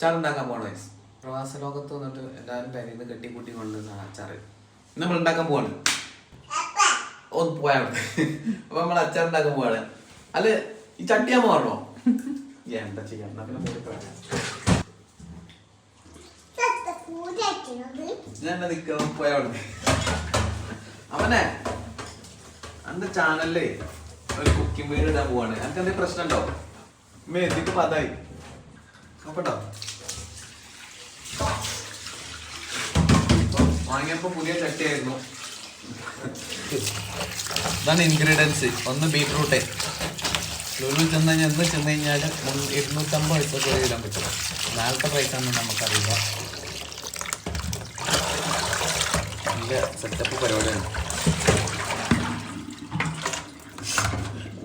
അച്ചാർ ഉണ്ടാക്കാൻ പോകണം പ്രവാസ ലോകത്ത് വന്നിട്ട് എല്ലാവരും പേരിന്ന് കെട്ടിക്കൂട്ടി കൊണ്ട് അച്ചാർ നമ്മൾ ഉണ്ടാക്കാൻ പോവാണ്. ഒന്ന് മതി. അപ്പൊ നമ്മൾ അച്ചാർ ഉണ്ടാക്കാൻ പോവാണ്. അല്ല ഈ ചട്ടിയാ പറഞ്ഞോ? എന്താ ചെയ്യാം? പിന്നെ പോയി പറയാം. ഞാൻ അവനെ അന്റെ ചാനലിൽ ഒരു കുക്കിംഗ് വീട് ഇടാൻ പോവാണ്. എനിക്ക് എന്തെങ്കിലും പ്രശ്നം ഉണ്ടോ? മേ എത്തിക്ക് പതായി. നോക്കട്ടോ. വാങ്ങിയപ്പോ പുതിയ ചട്ടിയായിരുന്നു. ഇതാണ് ഇൻഗ്രീഡിയൻസ് ഒന്ന് ബീട്രൂട്ട് ലുലു ചെന്ന് എന്ന് ചെന്ന് കഴിഞ്ഞാൽ ഇരുന്നൂറ്റമ്പത് പൈസ കൂടി ഇടാൻ പറ്റും. നാളത്തെ പൈസ ഒന്നും നമുക്കറിയില്ല. നല്ല സെറ്റപ്പ് പരിപാടിയാണ്.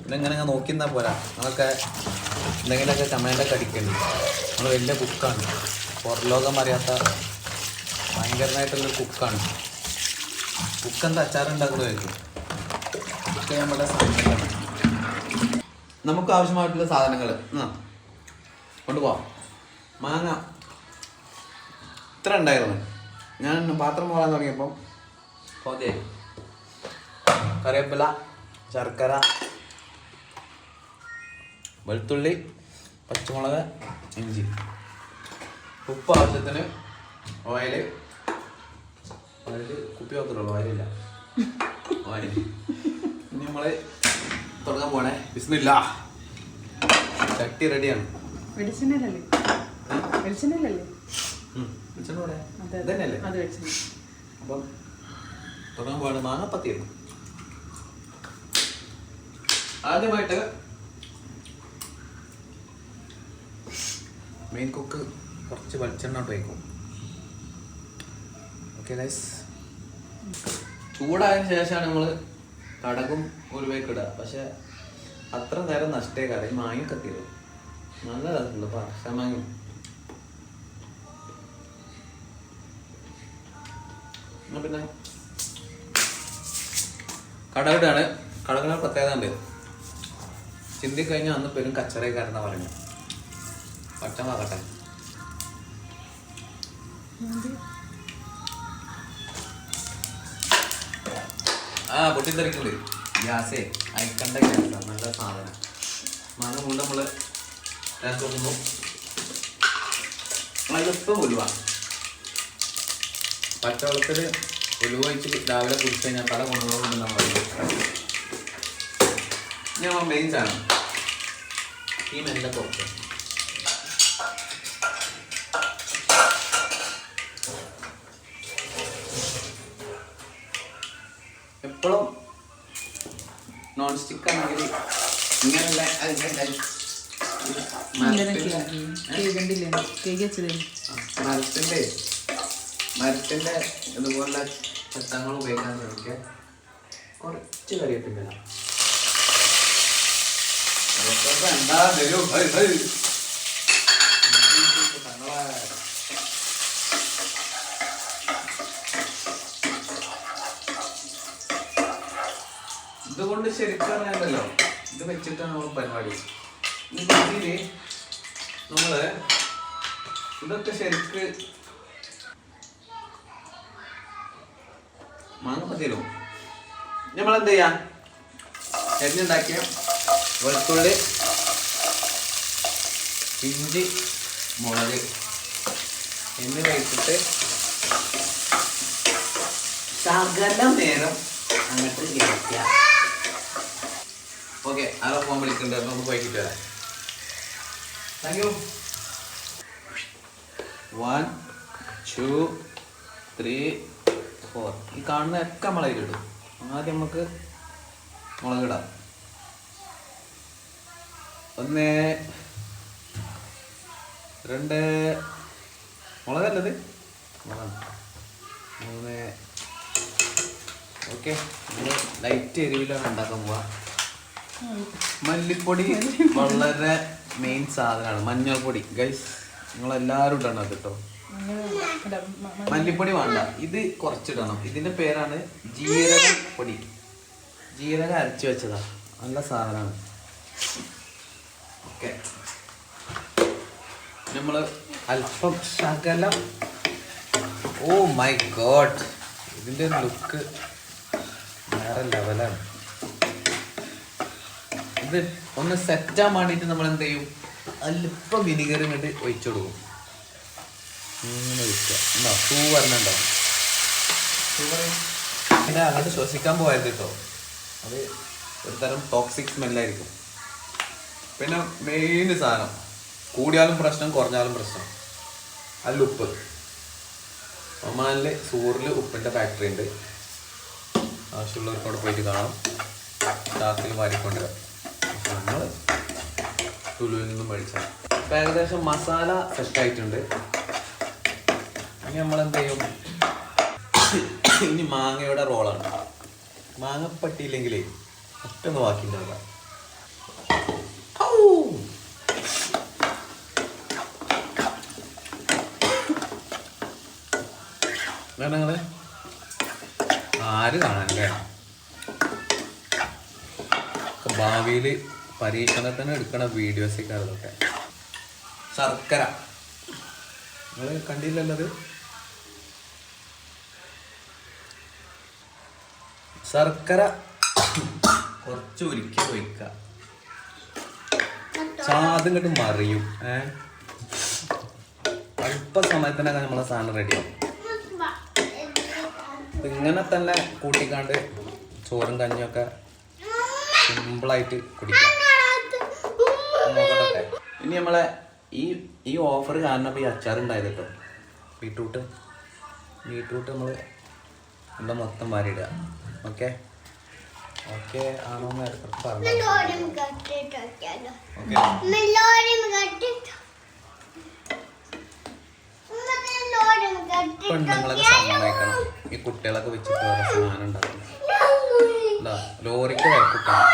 ഇതെങ്ങനെ അങ്ങ് നോക്കി നിന്നാ പോരാ. നമ്മളൊക്കെ എന്തെങ്കിലുമൊക്കെ കമാൻഡൊക്കെ അടിക്കേണ്ടി? നമ്മൾ വലിയ കുക്കാണ്. പുറലോകം അറിയാത്ത ഭയങ്കരമായിട്ടുള്ളൊരു കുക്കാണ്. കുക്ക് എന്താ അച്ചാറുണ്ടാക്കുന്നതായിരിക്കും നമ്മുടെ നമുക്ക് ആവശ്യമായിട്ടുള്ള സാധനങ്ങൾ കൊണ്ടുപോവാം മാങ്ങ. ഇത്ര ഉണ്ടായിരുന്നു. ഞാൻ പാത്രം പോകാൻ തുടങ്ങിയപ്പം പോതെയായി കറിവേപ്പില ശർക്കര വെളുത്തുള്ളി പച്ചമുളക് ഇഞ്ചി. ഉപ്പ് ആവശ്യത്തിന് ഓയിൽ ഓയിൽ കുപ്പി മാത്രമേ ഓയിലില്ല ഓയിൽ ഇനി നമ്മൾ തുടങ്ങാൻ പോണേ. ബിസ്മില്ല. ചട്ടി റെഡിയാണ് ഇതന്നെയല്ലേ? അത് വെളിച്ചെണ്ണ. അപ്പം തുടങ്ങാൻ പോവാണ് മാങ്ങപ്പത്തിയാണ്. ആദ്യമായിട്ട് മെയിൻ കുക്ക് കുറച്ച് വെളിച്ചെണ്ണ ഉപയോഗിക്കും ഓക്കെ ഗൈസ് ചൂടായതിനു ശേഷമാണ് നമ്മൾ കടകും ഉലുവയൊക്കെ ഇടുക. പക്ഷെ അത്ര നേരം നഷ്ടേ കറി മാങ്ങയൊക്കെ തീരും. നല്ല രസമുണ്ട് പക്ഷെ മാങ്ങ. പിന്നെ? കടകിടാണ് കടകിന് പ്രത്യേകത ഉണ്ട് ചിന്തി കഴിഞ്ഞാൽ അന്ന് പെരും കച്ചറക്കാരെന്നാ പറയുന്നത്. പച്ചമാകട്ടെ ആ പൊട്ടിത്തെറിക്കുന്നുണ്ട് ഗ്യാസേ അയക്കണ്ട ഗ്യാസാണ് നല്ല സാധനം. മണം കൊണ്ട് നമ്മൾ ഗ്യാസ് നോക്കുമ്പോൾ അതിലിപ്പം ഉലുവ. പച്ചവെള്ളത്തിൽ ഉലുവ രാവിലെ കഴിഞ്ഞാൽ പല ഗുണങ്ങളുണ്ട് നമ്മൾ ഞാൻ മെയിൻ സാധനം. ഈ മെല്ലെ പുറത്ത് നോൺ സ്റ്റിക്ക് ആണെങ്കിൽ ഇങ്ങനെയുള്ള മരത്തിന്റെ മരത്തിന്റെ ഇതുപോലെ ചട്ടങ്ങൾ ഉപയോഗിക്കാൻ ശ്രമിക്കുക. കുറച്ച് കറിവേപ്പില്ല എന്താ തരൂ ഇതുകൊണ്ട് ശരിക്കും അറിയാമല്ലോ ഇത് വെച്ചിട്ടാണ് നമ്മൾ പരിപാടി. ഈ രീതിയിൽ ഇതൊക്കെ ശരിക്ക് മാങ്ങ മതിയല്ലോ നമ്മൾ എന്ത് ചെയ്യാം? എരിഞ്ഞുണ്ടാക്കിയ വെളുത്തുള്ളി ഇഞ്ചി മുളക് എന്നിവ ഇട്ടിട്ട് സകല നേരം അങ്ങോട്ട് ഇറക്കുക ഓക്കെ ആരോ ഫോൺ വിളിക്കുന്നുണ്ട് നമുക്ക് വൈകിട്ട് വരാം. Thank you one two three four ഈ കാണുന്ന ഒക്കെ അതിലിടും ആദ്യം നമുക്ക് മുളകിടാം ഒന്ന് രണ്ട് മുളകല്ലത്? മൂന്ന്. ഓക്കെ നമ്മൾ ലൈറ്റ് എരിവിലാണ് ഉണ്ടാക്കാൻ പോവാ. മല്ലിപ്പൊടി വളരെ മെയിൻ സാധനമാണ്. മഞ്ഞൾപ്പൊടി. ഗൈസ് നിങ്ങളെല്ലാവരും ഇടണം അത് കേട്ടോ മല്ലിപ്പൊടി വേണ്ട. ഇത് കുറച്ചിടണം. ഇതിന്റെ പേരാണ് ജീരക പൊടി ജീരക അരച്ചു വെച്ചതാ. നല്ല സാധനമാണ്. ഓക്കെ നമ്മൾ അല്പം ശകലം. ഓ മൈ ഗോഡ് ഇതിന്റെ ലുക്ക് വേറെ ലെവലാണ് ഇത് ഒന്ന് സെറ്റാൻ വേണ്ടിയിട്ട് നമ്മൾ എന്ത് ചെയ്യും? അല്പം വിനിഗർ ഇങ്ങോട്ട് ഒഴിച്ചു കൊടുക്കും. ഇങ്ങനെ ഒഴിക്കുക. ഉണ്ടോ സൂ വരണുണ്ടോ? പിന്നെ അങ്ങോട്ട് ശ്വസിക്കാൻ പോയത് കേട്ടോ. അത് ഒരു തരം ടോക്സിക് സ്മെല്ലായിരിക്കും പിന്നെ മെയിൻ സാധനം. കൂടിയാലും പ്രശ്നം കുറഞ്ഞാലും പ്രശ്നം. അതിൽ ഉപ്പ്. ഒമാനിൽ സൂറിൽ ഉപ്പിന്റെ ഫാക്ടറി ഉണ്ട്. ആവശ്യമുള്ളവർക്ക് അവിടെ പോയിട്ട് കാണാം. ചാക്കിൽ വാരിക്കൊണ്ടുവരാം. തുലുവിൽ നിന്നും മേടിച്ചാൽ അപ്പം ഏകദേശം മസാല സെറ്റ് ആയിട്ടുണ്ട്. ഇനി നമ്മൾ എന്ത് ചെയ്യും? ഇനി മാങ്ങയുടെ റോളാണ് മാങ്ങ പട്ടിയില്ലെങ്കിൽ ഒറ്റൊന്ന് ബാക്കിണ്ടാവില്ല നിങ്ങൾ? ആര് കാണാനല്ലേ ഭാവിയിൽ പരീക്ഷണത്തിന് എടുക്കണ വീഡിയോസൊക്കെ അതൊക്കെ ശർക്കര. നിങ്ങൾ കണ്ടില്ലല്ലത്? ശർക്കര. കുറച്ച് ഒരിക്കൽ ഒഴിക്കുക ചാതും ഇങ്ങോട്ട് മറിയും. ഏ? അല്പ സമയത്തിനൊക്കെ നമ്മളെ സാധനം റെഡിയാവും ഇങ്ങനെ തന്നെ കൂട്ടിക്കാണ്ട് ചോറും കഞ്ഞിയൊക്കെ സിമ്പിളായിട്ട് കുടിക്കാം. ഇനി നമ്മളെ ഈ ഈ ഓഫർ കാരണം ഈ അച്ചാർ ഉണ്ടായത് കേട്ടോ. ബീട്രൂട്ട് ബീട്രൂട്ട് നമ്മൾ എന്താ മൊത്തം വാരിയിടുക. ഓക്കെ ഓക്കെ ആണോ എന്ന് പറഞ്ഞു പെണ്ണുങ്ങളൊക്കെ സമ്മതിക്കണം ഈ കുട്ടികളൊക്കെ വെച്ചിട്ട് സാധനം ഉണ്ടാക്കുന്നത് ലോറിക്ക് വിലക്കിട്ടാണ്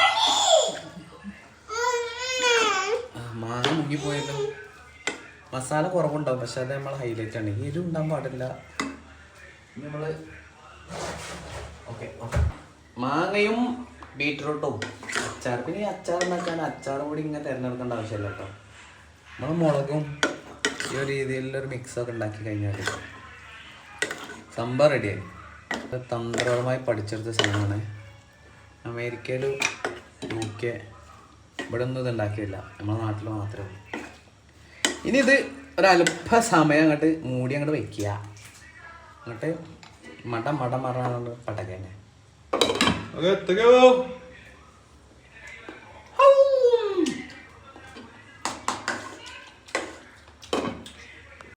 മാങ്ങ മുങ്ങിപ്പോയല്ലോ. മസാല കുറവുണ്ടാവും പക്ഷെ അത് നമ്മൾ ഹൈലൈറ്റ് ആണ്. എരിവ് ഉണ്ടാകാൻ പാടില്ല. നമ്മൾ ഓക്കെ മാങ്ങയും ബീട്രൂട്ടും അച്ചാർ പിന്നെ അച്ചാർ ഉണ്ടാക്കാൻ അച്ചാറും കൂടി ഇങ്ങനെ തിരഞ്ഞെടുക്കേണ്ട ആവശ്യമില്ല കേട്ടോ. നമ്മൾ മുളകും ഈ ഒരു രീതിയിലുള്ളൊരു മിക്സൊക്കെ ഉണ്ടാക്കി കഴിഞ്ഞാൽ സംഭവം റെഡിയായി തന്ത്രപരമായി പഠിച്ചെടുത്ത സാധനമാണ്. അമേരിക്കയിലും യു കെ ഇവിടെ ഒന്നും ഇത് ഉണ്ടാക്കിയില്ല നമ്മുടെ നാട്ടിൽ മാത്രമേ ഉള്ളൂ. ഇനി ഇത് ഒരല്പ സമയം അങ്ങോട്ട് മൂടി അങ്ങോട്ട് വെക്കുക. അങ്ങോട്ട് മട മട മറ പടക്കന്നെ